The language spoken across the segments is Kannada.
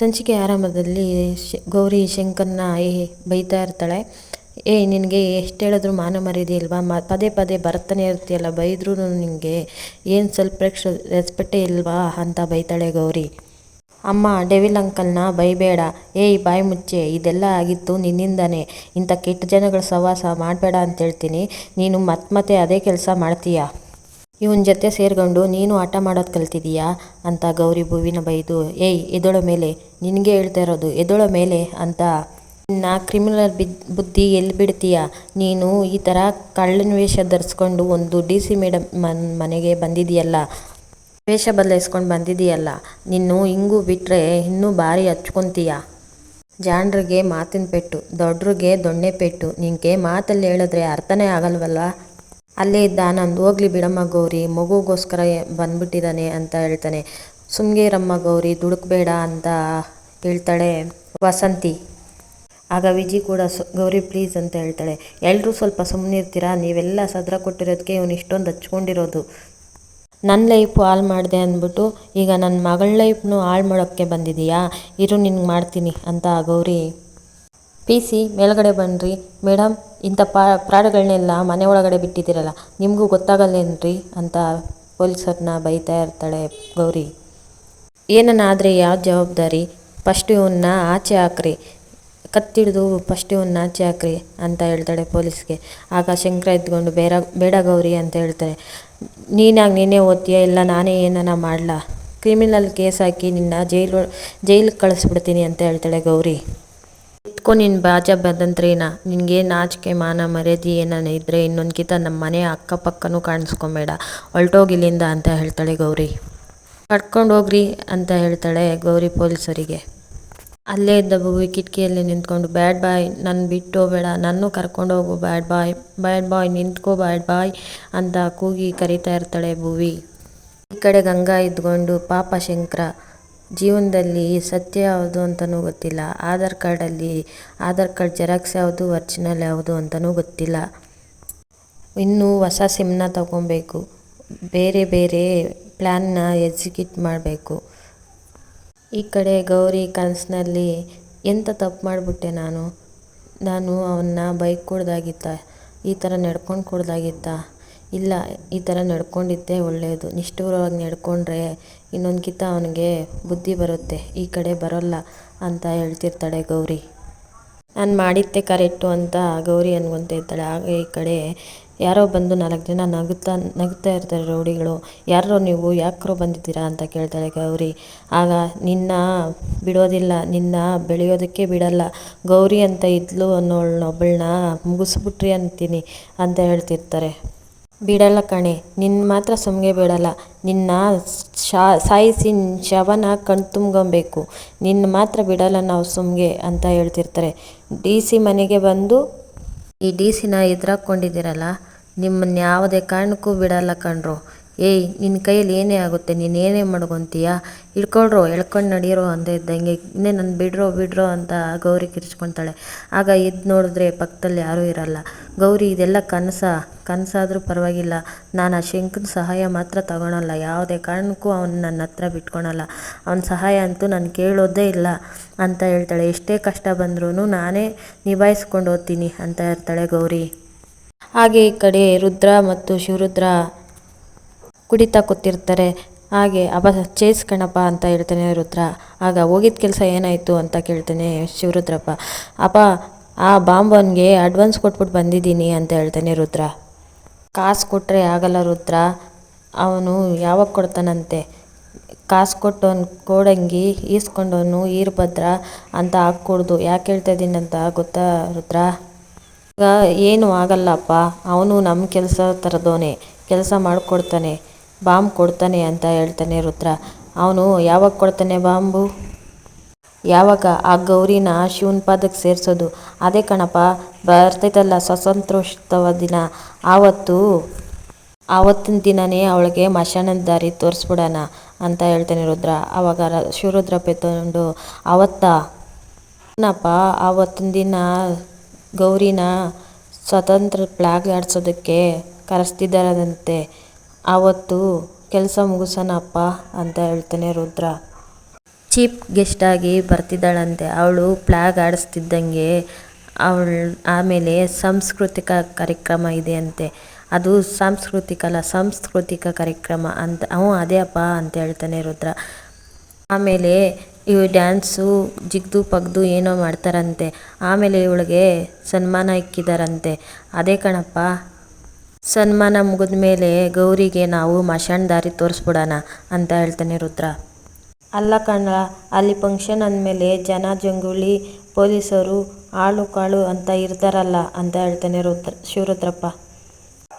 ಸಂಚಿಕೆ ಆರಂಭದಲ್ಲಿ ಶ್, ಗೌರಿ ಶಂಕರನ್ನ ಏ ಬೈತಾ ಇರ್ತಾಳೆ. ಏ, ನಿನಗೆ ಎಷ್ಟು ಹೇಳಿದ್ರು ಮಾನ ಮರ್ಯಾದೆ ಇಲ್ವಾ ಮ, ಪದೇ ಪದೇ ಬರ್ತಾನೆ ಇರ್ತೀಯಲ್ಲ ಬೈದ್ರೂ ನಿನಗೆ ಏನು ಸ್ವಲ್ಪ ರೆಸ್ಪೆಕ್ಟೇ ಇಲ್ವಾ ಅಂತ ಬೈತಾಳೆ ಗೌರಿ. ಅಮ್ಮ ಡೆವಿಲ್ ಅಂಕಲ್ನ ಬೈಬೇಡ. ಏಯ್, ಬಾಯಿ ಮುಚ್ಚೆ, ಇದೆಲ್ಲ ಆಗಿತ್ತು ನಿನ್ನಿಂದನೇ. ಇಂಥ ಕೆಟ್ಟ ಜನಗಳ ಸವಾಸ ಮಾಡಬೇಡ ಅಂತ ಹೇಳ್ತೀನಿ. ನೀನು ಮತ್ತೆ ಮತ್ತೆ ಅದೇ ಕೆಲಸ ಮಾಡ್ತೀಯ? ಇವನ ಜೊತೆ ಸೇರ್ಕೊಂಡು, ನೀನು ಆಟ ಮಾಡೋದು ಕಲ್ತಿದೀಯಾ? ಅಂತ ಗೌರಿ ಭುವಿನ ಬೈದು, ಏಯ್, ಎದೊಳ ಮೇಲೆ? ನಿನಗೆ ಹೇಳ್ತಾ ಇರೋದು, ಎದೊಳ ಮೇಲೆ? ಅಂತ. ನಿನ್ನ ಕ್ರಿಮಿನಲ್ ಬಿದ್ ಬುದ್ಧಿ ಎಲ್ಲಿ ಬಿಡ್ತೀಯ? ನೀನು ಈ ಥರ ಕಳ್ಳನ ವೇಷ ಧರಿಸ್ಕೊಂಡು ಒಂದು ಡಿ ಸಿ ಮೇಡಮ್ ಮನ್, ಮನೆಗೆ ಬಂದಿದೆಯಲ್ಲ ವೇಷ ಬದಲಾಯಿಸ್ಕೊಂಡು ಬಂದಿದೆಯಲ್ಲ ನಿನ್ನು ಹಿಂಗೂ ಬಿಟ್ಟರೆ ಇನ್ನೂ ಭಾರಿ ಹಚ್ಕೊತೀಯ? ಜಾಣರಿಗೆ ಮಾತಿನ ಪೆಟ್ಟು ದೊಡ್ಡರಿಗೆ ದೊಣ್ಣೆ ಪೆಟ್ಟು. ನಿನಗೆ ಮಾತಲ್ಲಿ ಹೇಳಿದ್ರೆ ಅರ್ಥನೇ ಆಗಲ್ವಲ್ಲ? ಅಲ್ಲೇ ಇದ್ದ ಆನಂದ್ ಹೋಗ್ಲಿ ಬಿಡಮ್ಮ ಗೌರಿ, ಮಗುಗೋಸ್ಕರ ಬಂದ್ಬಿಟ್ಟಿದ್ದಾನೆ ಅಂತ ಹೇಳ್ತಾನೆ. ಸುಮ್ಗೇರಮ್ಮ ಗೌರಿ, ದುಡುಕ್ಬೇಡ ಅಂತ ಹೇಳ್ತಾಳೆ ವಸಂತಿ. ಆಗ ವಿಜಿ ಕೂಡ ಗೌರಿ ಪ್ಲೀಸ್ ಅಂತ ಹೇಳ್ತಾಳೆ. ಎಲ್ಲರೂ ಸ್ವಲ್ಪ ಸುಮ್ಮನಿರ್ತೀರಾ ನೀವೆಲ್ಲ ಸದ್ರ ಕೊಟ್ಟಿರೋದಕ್ಕೆ ಇವನು ಇಷ್ಟೊಂದು ಹಚ್ಕೊಂಡಿರೋದು. ನನ್ನ ಲೈಫ್ ಹಾಳು ಮಾಡಿದೆ ಅಂದ್ಬಿಟ್ಟು, ಈಗ ನನ್ನ ಮಗಳ ಲೈಫ್ನು ಹಾಳು ಮಾಡೋಕ್ಕೆ ಬಂದಿದೆಯಾ? ಇರು, ನಿನ್ಗೆ ಮಾಡ್ತೀನಿ ಅಂತ ಗೌರಿ. ಪಿ ಸಿ, ಮೇಲ್ಗಡೆ ಬನ್ನಿರಿ ಮೇಡಮ್ ಇಂಥ ಪಾ ಪ್ರಾಡಗಳನ್ನೆಲ್ಲ ಮನೆ ಒಳಗಡೆ ಬಿಟ್ಟಿದ್ದೀರಲ್ಲ, ನಿಮಗೂ ಗೊತ್ತಾಗಲ್ಲೇನ್ರಿ ಅಂತ ಪೊಲೀಸರನ್ನ ಬೈತಾ ಇರ್ತಾಳೆ ಗೌರಿ. ಏನನ್ನಾದರೆ ಯಾವ ಜವಾಬ್ದಾರಿ? ಫಸ್ಟ್ ಇವನ್ನ ಆಚೆ ಹಾಕ್ರಿ. ಕತ್ತಿಡಿದು ಫಸ್ಟ್ ಇವನ್ನ ಆಚೆ ಹಾಕ್ರಿ ಅಂತ ಹೇಳ್ತಾಳೆ ಪೊಲೀಸ್ಗೆ. ಆಗ ಶಂಕರ ಎದ್ಕೊಂಡು ಬೇಡ ಬೇಡ ಗೌರಿ ಅಂತ ಹೇಳ್ತಾರೆ ನೀನಾಗಿ ನೀನೇ ಓದ್ತೀಯ? ಇಲ್ಲ ನಾನೇ ಏನನ್ನ ಮಾಡಲಾ? ಕ್ರಿಮಿನಲ್ ಕೇಸ್ ಹಾಕಿ ನಿನ್ನ ಜೈಲು, ಜೈಲಿಗೆ ಕಳಿಸ್ಬಿಡ್ತೀನಿ ಅಂತ ಹೇಳ್ತಾಳೆ ಗೌರಿ. ಎತ್ಕೊ ನಿನ್ನ ಬಾಜ ಬದಂತ್ರೇನ? ನಿನಗೆ ನಾಚಿಕೆ, ಮಾನ, ಮರ್ಯಾದೆ ಏನಾನ ಇದ್ದರೆ ಇನ್ನೊಂದು ಕಿತ ನಮ್ಮ ಮನೆ ಅಕ್ಕಪಕ್ಕನೂ ಕಾಣಿಸ್ಕೊಬೇಡ. ಹೊರ್ಟೋಗಿಲ್ಲಿಂದ ಅಂತ ಹೇಳ್ತಾಳೆ ಗೌರಿ. ಕಟ್ಕೊಂಡು ಹೋಗ್ರಿ ಅಂತ ಹೇಳ್ತಾಳೆ ಗೌರಿ ಪೊಲೀಸರಿಗೆ. ಅಲ್ಲೇ ಇದ್ದ ಭುವಿ ಕಿಟಕಿಯಲ್ಲಿ ನಿಂತ್ಕೊಂಡು, ಬ್ಯಾಡ್ ಬಾಯ್ ನನ್ನ ಬಿಟ್ಟು ಹೋಗಬೇಡ. ನನ್ನೂ ಕರ್ಕೊಂಡು ಹೋಗು ಬ್ಯಾಡ್ ಬಾಯ್ ಬ್ಯಾಡ್ ಬಾಯ್, ನಿಂತ್ಕೋ, ಬ್ಯಾಡ್ ಬಾಯ್ ಅಂತ ಕೂಗಿ ಕರಿತಾ ಇರ್ತಾಳೆ ಭುವಿ ಈ ಕಡೆ ಗಂಗಾ ಇದ್ಕೊಂಡು ಪಾಪ ಶಂಕರ. ಜೀವನದಲ್ಲಿ ಸತ್ಯ ಯಾವುದು ಅಂತಲೂ ಗೊತ್ತಿಲ್ಲ. ಆಧಾರ್ ಕಾರ್ಡಲ್ಲಿ ಆಧಾರ್ ಕಾರ್ಡ್ ಜೆರಾಕ್ಸ್ ಯಾವುದು, ಒರ್ಜಿನಲ್ ಯಾವುದು ಅಂತಲೂ ಗೊತ್ತಿಲ್ಲ. ಇನ್ನೂ ಹೊಸ ಸಿಮ್ನ ತಗೊಬೇಕು. ಬೇರೆ ಬೇರೆ ಪ್ಲ್ಯಾನ್ನ ಎಕ್ಸಿಕ್ಯೂಟ್ ಮಾಡಬೇಕು. ಈ ಕಡೆ ಗೌರಿ ಕನಸಿನಲ್ಲಿ ಎಂಥ ತಪ್ಪು ಮಾಡಿಬಿಟ್ಟೆ ನಾನು? ನಾನು ಅವನ್ನ ಬೈಕ್ ಕುಡ್ದಾಗಿತ್ತ? ಈ ಥರ ನಡ್ಕೊಂಡು ಕೊಡ್ದಾಗಿತ್ತ? ಇಲ್ಲ, ಈ ಥರ ನಡ್ಕೊಂಡಿದ್ದೆ ಒಳ್ಳೆಯದು ನಿಷ್ಠುರವಾಗಿ ನಡ್ಕೊಂಡ್ರೆ ಗಿತ್ತ ಅವನಿಗೆ ಬುದ್ಧಿ ಬರುತ್ತೆ. ಈ ಕಡೆ ಬರೋಲ್ಲ ಅಂತ ಹೇಳ್ತಿರ್ತಾಳೆ ಗೌರಿ. ನಾನು ಮಾಡಿದ್ದೆ ಕರೆಕ್ಟು ಅಂತ ಗೌರಿ ಅನ್ಕೊತ ಇರ್ತಾಳೆ. ಆಗ ಈ ಕಡೆ ಯಾರೋ ಬಂದು ನಾಲ್ಕು ಜನ ನಗುತ್ತಾ ನಗುತ್ತಾ ಇರ್ತಾರೆ ರೌಡಿಗಳು. ಯಾರೋ ನೀವು ಯಾಕ್ರೋ ಬಂದಿದ್ದೀರಾ ಅಂತ ಕೇಳ್ತಾಳೆ ಗೌರಿ. ಆಗ, ನಿನ್ನ ಬಿಡೋದಿಲ್ಲ, ನಿನ್ನ ಬೆಳೆಯೋದಕ್ಕೆ ಬಿಡಲ್ಲ. ಗೌರಿ ಅಂತ ಇದ್ಲು ಅನ್ನೋಳನ್ನೊಬ್ಬಳನ್ನ ಮುಗಿಸ್ಬಿಟ್ರಿ ಅಂತೀನಿ ಅಂತ ಹೇಳ್ತಿರ್ತಾರೆ. ಬಿಡಲ್ಲ ಕಣೆ. ನಿನ್ನ ಮಾತ್ರ ಸುಮ್ಗೆ ಬಿಡಲ್ಲ. ನಿನ್ನ ಸಾಯಿಸಿ ಶವನ ಕಣ್ ತುಂಬ್ಕೊಬೇಕು. ನಿನ್ನ ಮಾತ್ರ ಬಿಡಲ್ಲ ನಾವು ಸುಮ್ಗೆ ಅಂತ ಹೇಳ್ತಿರ್ತಾರೆ. ಡಿ ಸಿ ಮನೆಗೆ ಬಂದು, ಈ ಡಿ ಸಿನ ಎದುರಾಕೊಂಡಿದ್ದೀರಲ್ಲ, ನಿಮ್ಮನ್ನ ಯಾವುದೇ ಕಾರಣಕ್ಕೂ ಬಿಡಲ್ಲ ಕಣ್ರೋ. ಏಯ್ ನಿನ್ನ ಕೈಯಲ್ಲಿ ಏನೇ ಆಗುತ್ತೆ, ನೀನು ಏನೇ ಮಾಡ್ಕೊತೀಯ? ಹಿಡ್ಕೊಳ್ರೋ, ಎಳ್ಕೊಂಡು ನಡೀರೋ ಅಂತ ಇದ್ದಂಗೆ. ಇನ್ನೇ ನನ್ನ ಬಿಡ್ರೋ ಬಿಡ್ರೋ ಅಂತ ಗೌರಿ ಕಿರ್ಚ್ಕೊತಾಳೆ. ಆಗ ಎದ್ದು ನೋಡಿದ್ರೆ ಪಕ್ಕದಲ್ಲಿ ಯಾರೂ ಇರಲ್ಲ. ಗೌರಿ, ಇದೆಲ್ಲ ಕನಸ. ಕನಸಾದರೂ ಪರವಾಗಿಲ್ಲ. ನಾನು ಆ ಶಂಕನ ಸಹಾಯ ಮಾತ್ರ ತಗೊಳಲ್ಲ. ಯಾವುದೇ ಕಾರಣಕ್ಕೂ ಅವನು ನನ್ನ ಹತ್ರ ಬಿಟ್ಕೊಳಲ್ಲ. ಅವನ ಸಹಾಯ ಅಂತೂ ನಾನು ಕೇಳೋದೇ ಇಲ್ಲ ಅಂತ ಹೇಳ್ತಾಳೆ. ಎಷ್ಟೇ ಕಷ್ಟ ಬಂದ್ರೂ ನಾನೇ ನಿಭಾಯಿಸ್ಕೊಂಡು ಹೋಗ್ತೀನಿ ಅಂತ ಇರ್ತಾಳೆ ಗೌರಿ. ಹಾಗೆ ಈ ಕಡೆ ರುದ್ರ ಮತ್ತು ಶಿವರುದ್ರ ಕುಡಿತಾ ಕೂತಿರ್ತಾರೆ. ಹಾಗೆ, ಅಬ್ಬ ಚೇಸ್ ಕಣಪ್ಪ ಅಂತ ಹೇಳ್ತಾನೆ ರುದ್ರ. ಆಗ ಹೋಗಿದ್ದ ಕೆಲಸ ಏನಾಯಿತು? ಅಂತ ಕೇಳ್ತಾನೆ ಶಿವರುದ್ರಪ್ಪ. ಅಪ್ಪ ಆ ಬಾಂಬನ್ಗೆ ಅಡ್ವಾನ್ಸ್ ಕೊಟ್ಬಿಟ್ಟು ಬಂದಿದ್ದೀನಿ ಅಂತ ಹೇಳ್ತಾನೆ ರುದ್ರ. ಕಾಸು ಕೊಟ್ಟರೆ ಆಗಲ್ಲ ರುದ್ರ. ಅವನು ಯಾವಾಗ ಕೊಡ್ತಾನಂತೆ? ಕಾಸು ಕೊಟ್ಟವನು ಕೋಡಂಗಿ ಈಸ್ಕೊಂಡವನು ಈರ್ಭದ್ರ ಅಂತ ಹಾಕ್ಕೊಡ್ದು. ಯಾಕೆ ಹೇಳ್ತಾ ಅಂತ ಗೊತ್ತಾ ರುದ್ರ? ಈಗ, ಏನೂ ಆಗಲ್ಲಪ್ಪ. ಅವನು ನಮ್ಮ ಕೆಲಸ ಥರದವನೇ ಕೆಲಸ ಮಾಡಿಕೊಡ್ತಾನೆ. ಬಾಂಬ್ ಕೊಡ್ತಾನೆ ಅಂತ ಹೇಳ್ತಾನೆ ರುದ್ರ. ಅವನು ಯಾವಾಗ ಕೊಡ್ತಾನೆ ಬಾಂಬು? ಯಾವಾಗ? ಆ ಗೌರಿನ ಶಿವನ ಪಾದಕ್ಕೆ ಸೇರಿಸೋದು. ಅದೇ ಕಣಪ್ಪ, ಬರ್ತೈತಲ್ಲ ಸ್ವಾತಂತ್ರ್ಯೋತ್ಸವ ದಿನ. ಆವತ್ತು, ಆವತ್ತಿನ ದಿನನೇ ಅವಳಿಗೆ ಮಶಾನದ ದಾರಿ ತೋರಿಸ್ಬಿಡೋಣ ಅಂತ ಹೇಳ್ತಾನೆ ರುದ್ರ. ಆವಾಗ ಶಿವರುದ್ರಪ್ಪ ತಗೊಂಡು ಆವತ್ತ ಏನಪ್ಪ, ಆವತ್ತಿನ ದಿನ ಗೌರಿನ ಸ್ವತಂತ್ರ ಫ್ಲಾಗ್ ಆಡಿಸೋದಕ್ಕೆ ಕರೆಸ್ತಿದ್ದಾರಂತೆ. ಆವತ್ತು ಕೆಲಸ ಮುಗಿಸೋಣಪ್ಪ ಅಂತ ಹೇಳ್ತಾನೆ ರುದ್ರ. ಚೀಫ್ ಗೆಸ್ಟಾಗಿ ಬರ್ತಿದ್ದಾಳಂತೆ. ಅವಳು ಫ್ಲಾಗ್ ಆಡಿಸ್ತಿದ್ದಂಗೆ ಅವಳು ಆಮೇಲೆ ಸಾಂಸ್ಕೃತಿಕ ಕಾರ್ಯಕ್ರಮ ಇದೆ ಅಂತೆ. ಅದು ಸಾಂಸ್ಕೃತಿಕ ಅಲ್ಲ, ಸಾಂಸ್ಕೃತಿಕ ಕಾರ್ಯಕ್ರಮ ಅಂತ, ಹ್ಞೂ ಅದೇ ಅಪ್ಪ ಅಂತ ಹೇಳ್ತಾನೆ ರುದ್ರ. ಆಮೇಲೆ ಇವು ಡ್ಯಾನ್ಸು ಜಿಗ್ದು ಪಗ್ದು ಏನೋ ಮಾಡ್ತಾರಂತೆ. ಆಮೇಲೆ ಇವಳಿಗೆ ಸನ್ಮಾನ ಇಕ್ಕಿದಾರಂತೆ. ಅದೇ ಕಣಪ್ಪ ಸನ್ಮಾನ ಮುಗಿದ ಮೇಲೆ ಗೌರಿಗೆ ನಾವು ಮಶಾನ್ ದಾರಿ ತೋರಿಸ್ಬಿಡೋಣ ಅಂತ ಹೇಳ್ತಾನೆ ರುದ್ರ. ಅಲ್ಲ ಕಣ ಅಲ್ಲಿ ಫಂಕ್ಷನ್ ಅಂದಮೇಲೆ ಜನ ಜಂಗುಳಿ ಪೊಲೀಸರು ಆಳು ಕಾಳು ಅಂತ ಇರ್ತಾರಲ್ಲ ಅಂತ ಹೇಳ್ತಾನೆ ರುದ್ರ, ಶಿವರುದ್ರಪ್ಪ.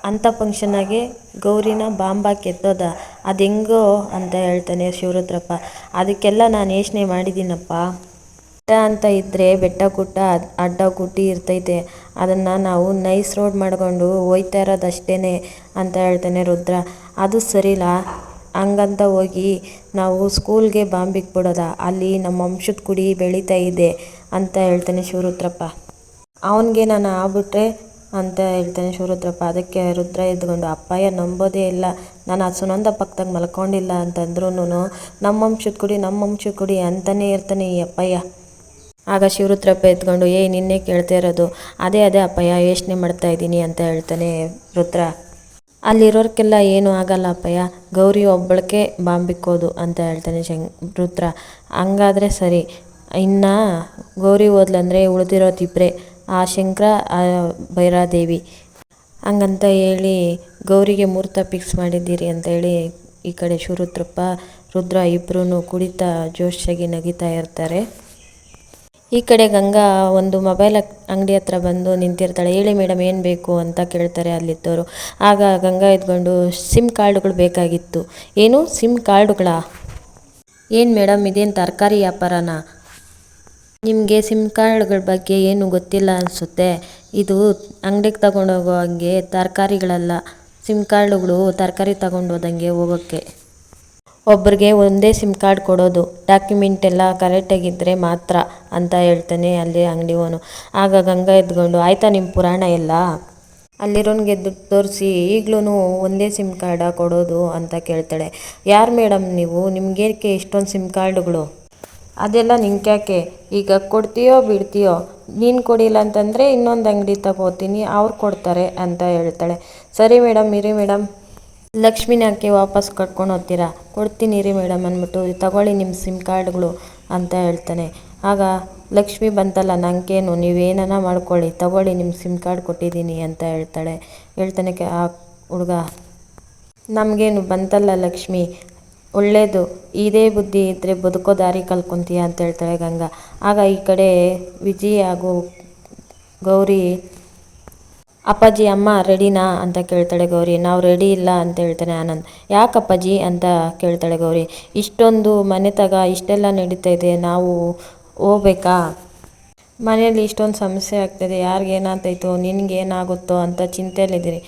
ಅಂಥ ಫಂಕ್ಷನಾಗೆ ಗೌರಿನ ಬಾಂಬ ಕೆತ್ತೋದ ಅದು ಹೆಂಗೋ ಅಂತ ಹೇಳ್ತಾನೆ ಶಿವರುದ್ರಪ್ಪ. ಅದಕ್ಕೆಲ್ಲ ನಾನು ಯೋಚನೆ ಮಾಡಿದ್ದೀನಪ್ಪ. ಬೆಟ್ಟ ಅಂತ ಇದ್ದರೆ ಬೆಟ್ಟ ಗುಡ್ಡ ಅಡ್ಡ ಗುಡ್ಡಿ ಇರ್ತೈತೆ. ಅದನ್ನು ನಾವು ನೈಸ್ ರೋಡ್ ಮಾಡ್ಕೊಂಡು ಹೋಯ್ತಾ ಇರೋದು ಅಷ್ಟೇ ಅಂತ ಹೇಳ್ತಾನೆ ರುದ್ರ. ಅದು ಸರಿಲ್ಲ. ಹಂಗಂತ ಹೋಗಿ ನಾವು ಸ್ಕೂಲ್ಗೆ ಬಾಂಬ್ ಬಿಡೋದ? ಅಲ್ಲಿ ನಮ್ಮ ವಂಶದ ಕುಡಿ ಬೆಳೀತಾ ಇದೆ ಅಂತ ಹೇಳ್ತಾನೆ ಶಿವರುದ್ರಪ್ಪ. ಅವನಿಗೆ ನಾನು ಆಗ್ಬಿಟ್ರೆ ಅಂತ ಹೇಳ್ತಾನೆ ಶಿವರುದ್ರಪ್ಪ. ಅದಕ್ಕೆ ರುದ್ರ ಎದ್ಕೊಂಡು ಅಪ್ಪಯ್ಯ, ನಂಬೋದೇ ಇಲ್ಲ. ನಾನು ಆ ಸುನಂದ ಪಕ್ಕದಾಗ ಮಲ್ಕೊಂಡಿಲ್ಲ ಅಂತಂದ್ರೂ ನಮ್ಮ ವಂಶದ ಕುಡಿ ನಮ್ಮ ವಂಶದ ಕುಡಿ ಅಂತಲೇ ಇರ್ತಾನೆ ಈ ಅಪ್ಪಯ್ಯ. ಆಗ ಶಿವರುದ್ರಪ್ಪ ಎತ್ಕೊಂಡು ಏ ನಿನ್ನೆ ಕೇಳ್ತಾ ಇರೋದು. ಅದೇ ಅದೇ ಅಪ್ಪಯ್ಯ, ಯೋಚನೆ ಮಾಡ್ತಾ ಇದ್ದೀನಿ ಅಂತ ಹೇಳ್ತಾನೆ ರುದ್ರ. ಅಲ್ಲಿರೋರ್ಕೆಲ್ಲ ಏನೂ ಆಗಲ್ಲ ಅಪ್ಪಯ್ಯ. ಗೌರಿ ಒಬ್ಬಳಕ್ಕೆ ಬಾಂಬಿಕ್ಕೋದು ಅಂತ ಹೇಳ್ತಾನೆ ಶಂಕ್, ರುದ್ರ. ಹಂಗಾದರೆ ಸರಿ. ಇನ್ನು ಗೌರಿ ಓದ್ಲಂದರೆ ಉಳಿದಿರೋದು ಇಬ್ಬರೇ ಆ ಶಂಕರ, ಆ ಭೈರಾದೇವಿ ಹಂಗಂತ ಹೇಳಿ ಗೌರಿಗೆ ಮುಹೂರ್ತ ಫಿಕ್ಸ್ ಮಾಡಿದ್ದೀರಿ ಅಂತ ಹೇಳಿ ಈ ಕಡೆ ಶಿವರುದ್ರಪ್ಪ, ರುದ್ರ ಇಬ್ಬರೂ ಕುಡಿತಾ ಜೋಶಾಗಿ ನಗಿತಾ ಇರ್ತಾರೆ. ಈ ಕಡೆ ಗಂಗಾ ಒಂದು ಮೊಬೈಲ್ ಅಂಗಡಿ ಹತ್ರ ಬಂದು ನಿಂತಿರ್ತಾಳೆ. ಹೇಳಿ ಮೇಡಮ್ ಏನು ಬೇಕು? ಅಂತ ಕೇಳ್ತಾರೆ ಅಲ್ಲಿದ್ದವರು. ಆಗ ಗಂಗಾ ಎದ್ಕೊಂಡು ಸಿಮ್ ಕಾರ್ಡ್ಗಳು ಬೇಕಾಗಿತ್ತು. ಏನು? ಸಿಮ್ ಕಾರ್ಡುಗಳಾ ಏನು ಮೇಡಮ್ ಇದೇನು ತರಕಾರಿ ವ್ಯಾಪಾರನಾ? ನಿಮಗೆ ಸಿಮ್ ಕಾರ್ಡ್ಗಳ ಬಗ್ಗೆ ಏನು ಗೊತ್ತಿಲ್ಲ ಅನಿಸುತ್ತೆ. ಇದು ಅಂಗಡಿಗೆ ತಗೊಂಡೋಗೋ ಹಂಗೆ ತರಕಾರಿಗಳಲ್ಲ. ಸಿಮ್ ಕಾರ್ಡುಗಳು ತರಕಾರಿ ತಗೊಂಡು ಹೋದಂಗೆ ಹೋಗೋಕ್ಕೆ. ಒಬ್ರಿಗೆ ಒಂದೇ ಸಿಮ್ ಕಾರ್ಡ್ ಕೊಡೋದು, ಡಾಕ್ಯುಮೆಂಟ್ ಎಲ್ಲ ಕರೆಕ್ಟಾಗಿದ್ದರೆ ಮಾತ್ರ ಅಂತ ಹೇಳ್ತಾನೆ ಅಲ್ಲಿ ಅಂಗಡಿವನು ಆಗ ಗಂಗಾ ಎದ್ಕೊಂಡು, ಆಯ್ತಾ ನಿಮ್ಮ ಪುರಾಣ ಎಲ್ಲ? ಅಲ್ಲಿರೋನ್ಗೆ ದುಡ್ಡು ತೋರಿಸಿ ಈಗಲೂ ಒಂದೇ ಸಿಮ್ ಕಾರ್ಡ ಕೊಡೋದು ಅಂತ ಕೇಳ್ತಾಳೆ. ಯಾರು ಮೇಡಮ್ ನೀವು? ನಿಮ್ಗೇಕೆ ಇಷ್ಟೊಂದು ಸಿಮ್ ಕಾರ್ಡುಗಳು? ಅದೆಲ್ಲ ನಿಂಗ್ಯಾಕೆ? ಈಗ ಕೊಡ್ತೀಯೋ ಬಿಡ್ತೀಯೋ? ನೀನು ಕೊಡಿಲ್ಲ ಅಂತಂದರೆ ಇನ್ನೊಂದು ಅಂಗಡಿ ತಗೋತೀನಿ, ಅವ್ರು ಕೊಡ್ತಾರೆ ಅಂತ ಹೇಳ್ತಾಳೆ. ಸರಿ ಮೇಡಮ್ ಇರಿ ಮೇಡಮ್ ಲಕ್ಷ್ಮಿನ ಹಾಕಿ ವಾಪಸ್ ಕಟ್ಕೊಂಡು ಹೋಗ್ತೀರಾ? ಕೊಡ್ತೀನಿ ರೀ ಮೇಡಮ್ ಅಂದ್ಬಿಟ್ಟು ತಗೊಳ್ಳಿ ನಿಮ್ಮ ಸಿಮ್ ಕಾರ್ಡ್ಗಳು ಅಂತ ಹೇಳ್ತಾನೆ. ಆಗ ಲಕ್ಷ್ಮಿ ಬಂತಲ್ಲ ನನಗೇನು ನೀವೇನ ಮಾಡ್ಕೊಳ್ಳಿ, ತಗೊಳ್ಳಿ ನಿಮ್ಮ ಸಿಮ್ ಕಾರ್ಡ್ ಕೊಟ್ಟಿದ್ದೀನಿ ಅಂತ ಹೇಳ್ತಾಳೆ. ಹೇಳ್ತಾನೆ ಆ ಹುಡುಗ. ನಮಗೇನು ಬಂತಲ್ಲ ಲಕ್ಷ್ಮಿ? ಒಳ್ಳೇದು, ಇದೇ ಬುದ್ಧಿ ಇದ್ದರೆ ಬದುಕೋ ದಾರಿ ಕಲ್ಕೊಂತೀಯ ಅಂತ ಹೇಳ್ತಾಳೆ ಗಂಗಾ. ಆಗ ಈ ಕಡೆ ವಿಜಿ ಹಾಗೂ ಗೌರಿ ಅಪ್ಪಾಜಿ, ಅಮ್ಮ ರೆಡಿನಾ ಅಂತ ಕೇಳ್ತಾಳೆ ಗೌರಿ. ನಾವು ರೆಡಿ ಇಲ್ಲ ಅಂತ ಹೇಳ್ತಾನೆ ಆನಂದ್. ಯಾಕಪ್ಪಾಜಿ ಅಂತ ಕೇಳ್ತಾಳೆ ಗೌರಿ. ಇಷ್ಟೊಂದು ಮನೆ ತಗ ಇಷ್ಟೆಲ್ಲ ನಡೀತಾ ಇದೆ, ನಾವು ಹೋಗ್ಬೇಕಾ? ಮನೆಯಲ್ಲಿ ಇಷ್ಟೊಂದು ಸಮಸ್ಯೆ ಆಗ್ತಾಯಿದೆ ಯಾರಿಗೇನಾಗ್ತೈತು ನಿನಗೇನಾಗುತ್ತೋ ಅಂತ ಚಿಂತೆಯಲ್ಲಿದ್ದೀರಿ.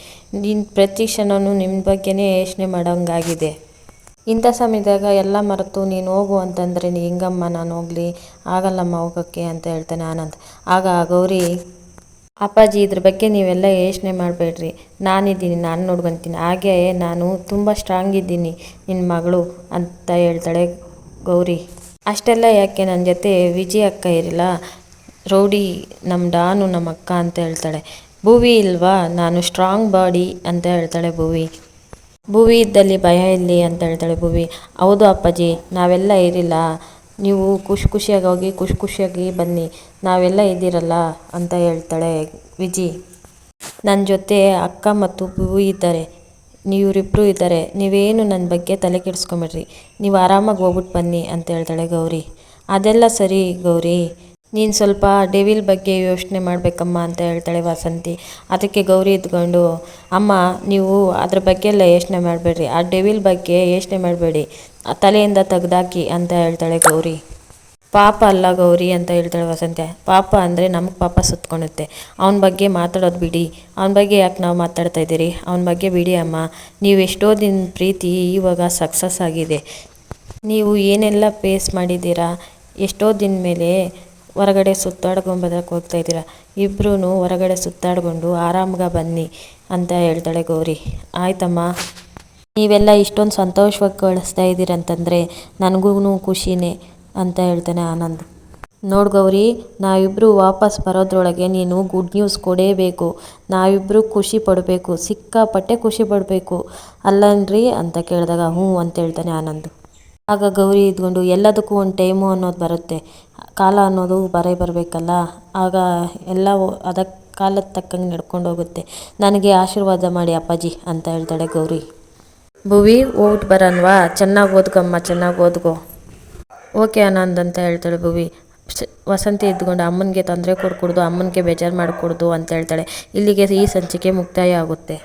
ನಿನ್ನ ಪ್ರತಿ ಕ್ಷಣವೂ ನಿಮ್ಮ ಬಗ್ಗೆನೇ ಯೋಚನೆ ಮಾಡೋಂಗಾಗಿದೆ. ಇಂಥ ಸಮಯದಾಗ ಎಲ್ಲ ಮರೆತು ನೀನು ಹೋಗು ಅಂತಂದರೆ ಹಿಂಗಮ್ಮ, ನಾನು ಹೋಗಲಿ, ಆಗಲ್ಲಮ್ಮ ಹೋಗೋಕ್ಕೆ ಅಂತ ಹೇಳ್ತಾನೆ ಆನಂದ್. ಆಗ ಗೌರಿ ಅಪ್ಪಾಜಿ, ಇದ್ರ ಬಗ್ಗೆ ನೀವೆಲ್ಲ ಯೋಚನೆ ಮಾಡಬೇಡ್ರಿ. ನಾನಿದ್ದೀನಿ, ನಾನು ನೋಡ್ಕೊತೀನಿ. ಹಾಗೆ ನಾನು ತುಂಬ ಸ್ಟ್ರಾಂಗ್ ಇದ್ದೀನಿ ನಿನ್ನ ಮಗಳು ಅಂತ ಹೇಳ್ತಾಳೆ ಗೌರಿ. ಅಷ್ಟೆಲ್ಲ ಯಾಕೆ ನನ್ನ ಜೊತೆ ವಿಜಯ್ ಅಕ್ಕ ಇರಲ್ಲ? ರೌಡಿ ನಮ್ಮ ಡಾನು ನಮ್ಮ ಅಕ್ಕ ಅಂತ ಹೇಳ್ತಾಳೆ. ಭೂವಿ ಇಲ್ವಾ? ನಾನು ಸ್ಟ್ರಾಂಗ್ ಬಾಡಿ ಅಂತ ಹೇಳ್ತಾಳೆ ಭೂವಿ. ಭೂವಿ ಇದ್ದಲ್ಲಿ ಭಯ ಇಲ್ಲಿ ಅಂತ ಹೇಳ್ತಾಳೆ ಭೂವಿ. ಹೌದು ಅಪ್ಪಾಜಿ, ನಾವೆಲ್ಲ ಇರಿಲ್ಲ ನೀವು ಖುಷಿ ಖುಷಿಯಾಗಿ ಹೋಗಿ, ಖುಷಿ ಖುಷಿಯಾಗಿ ಬನ್ನಿ. ನಾವೆಲ್ಲ ಇದ್ದೀರಲ್ಲ ಅಂತ ಹೇಳ್ತಾಳೆ ವಿಜಿ. ನನ್ನ ಜೊತೆ ಅಕ್ಕ ಮತ್ತು ಭುವಿ ಇದ್ದಾರೆ. ನೀವರಿಬ್ಬರು ಇದ್ದಾರೆ. ನೀವೇನು ನನ್ನ ಬಗ್ಗೆ ತಲೆ ಕೆಡಿಸ್ಕೊಂಬೇಡ್ರಿ. ನೀವು ಆರಾಮಾಗಿ ಹೋಗ್ಬಿಟ್ಟು ಬನ್ನಿ ಅಂತ ಹೇಳ್ತಾಳೆ ಗೌರಿ. ಅದೆಲ್ಲ ಸರಿ ಗೌರಿ. ನೀನು ಸ್ವಲ್ಪ ಡೆವಿಲ್ ಬಗ್ಗೆ ಯೋಚನೆ ಮಾಡಬೇಕಮ್ಮ ಅಂತ ಹೇಳ್ತಾಳೆ ವಸಂತಿ. ಅದಕ್ಕೆ ಗೌರಿ ಇದ್ಕೊಂಡು ಅಮ್ಮ, ನೀವು ಅದ್ರ ಬಗ್ಗೆ ಎಲ್ಲ ಯೋಚನೆ ಮಾಡಬೇಡ್ರಿ. ಆ ಡೆವಿಲ್ ಬಗ್ಗೆ ಯೋಚನೆ ಮಾಡಬೇಡಿ. ತಲೆಯಿಂದ ತೆಗ್ದಾಕಿ ಅಂತ ಹೇಳ್ತಾಳೆ ಗೌರಿ. ಪಾಪ ಅಲ್ಲ ಗೌರಿ ಅಂತ ಹೇಳ್ತಾಳೆ ವಸಂತೆ ಪಾಪ ಅಂದರೆ ನಮಗೆ ಪಾಪ ಸುತ್ಕೊಳುತ್ತೆ ಅವನ ಬಗ್ಗೆ ಮಾತಾಡೋದು ಬಿಡಿ. ಅವನ ಬಗ್ಗೆ ಯಾಕೆ ನಾವು ಮಾತಾಡ್ತಾ ಇದ್ದೀರಿ? ಅವನ ಬಗ್ಗೆ ಬಿಡಿ ಅಮ್ಮ. ನೀವು ಎಷ್ಟೋ ದಿನ ಪ್ರೀತಿ ಇವಾಗ ಸಕ್ಸಸ್ ಆಗಿದೆ. ನೀವು ಏನೆಲ್ಲ ಫೇಸ್ ಮಾಡಿದ್ದೀರಾ? ಎಷ್ಟೋ ದಿನ ಮೇಲೆ ಹೊರಗಡೆ ಸುತ್ತಾಡ್ಕೊಂಬರಕ್ಕೆ ಹೋಗ್ತಾ ಇದ್ದೀರ? ಇಬ್ಬರೂ ಹೊರಗಡೆ ಸುತ್ತಾಡ್ಕೊಂಡು ಆರಾಮ್ಗೆ ಬನ್ನಿ ಅಂತ ಹೇಳ್ತಾಳೆ ಗೌರಿ. ಆಯ್ತಮ್ಮ. ನೀವೆಲ್ಲ ಇಷ್ಟೊಂದು ಸಂತೋಷವಾಗಿ ಕಳಿಸ್ತಾ ಇದ್ದೀರಂತಂದರೆ ನನಗೂ ಖುಷಿನೇ ಅಂತ ಹೇಳ್ತಾನೆ ಆನಂದ್. ನೋಡು ಗೌರಿ ನಾವಿಬ್ಬರು ವಾಪಸ್ ಬರೋದ್ರೊಳಗೆ ನೀನು ಗುಡ್ ನ್ಯೂಸ್ ಕೊಡೇಬೇಕು. ನಾವಿಬ್ಬರು ಖುಷಿ ಪಡಬೇಕು, ಸಿಕ್ಕಾಪಟ್ಟೆ ಖುಷಿ ಪಡಬೇಕು. ಅಲ್ಲನ್ರಿ ಅಂತ ಕೇಳಿದಾಗ ಹ್ಞೂ ಅಂತ ಹೇಳ್ತಾನೆ ಆನಂದ್. ಆಗ ಗೌರಿ ಇದ್ಕೊಂಡು ಎಲ್ಲದಕ್ಕೂ ಒಂದು ಟೈಮು ಅನ್ನೋದು ಬರುತ್ತೆ. ಕಾಲ ಅನ್ನೋದು ಬರೇ ಬರಬೇಕಲ್ಲ? ಆಗ ಎಲ್ಲ ಅದಕ್ಕೆ ಕಾಲದ ತಕ್ಕಂಗೆ ನಡ್ಕೊಂಡು ಹೋಗುತ್ತೆ. ನನಗೆ ಆಶೀರ್ವಾದ ಮಾಡಿ ಅಪ್ಪಾಜಿ ಅಂತ ಹೇಳ್ತಾಳೆ ಗೌರಿ. ಭುವಿ ಹೋಗ್ಬಿಟ್ಟು ಬರನ್ವಾ? ಚೆನ್ನಾಗಿ ಓದ್ಕಮ್ಮ ಚೆನ್ನಾಗಿ ಓದ್ಕೋ ಓಕೆ ಆನಂದ್ ಅಂತ ಹೇಳ್ತಾಳೆ ಭುವಿ. ವಸಂತಿ ಇದ್ಕೊಂಡು ಅಮ್ಮನಿಗೆ ತೊಂದರೆ ಕೊಡ್ಕೊಡ್ದು, ಅಮ್ಮನಿಗೆ ಬೇಜಾರು ಮಾಡಿಕೊಡ್ದು ಅಂತ ಹೇಳ್ತಾಳೆ. ಇಲ್ಲಿಗೆ ಈ ಸಂಚಿಕೆ ಮುಕ್ತಾಯ ಆಗುತ್ತೆ.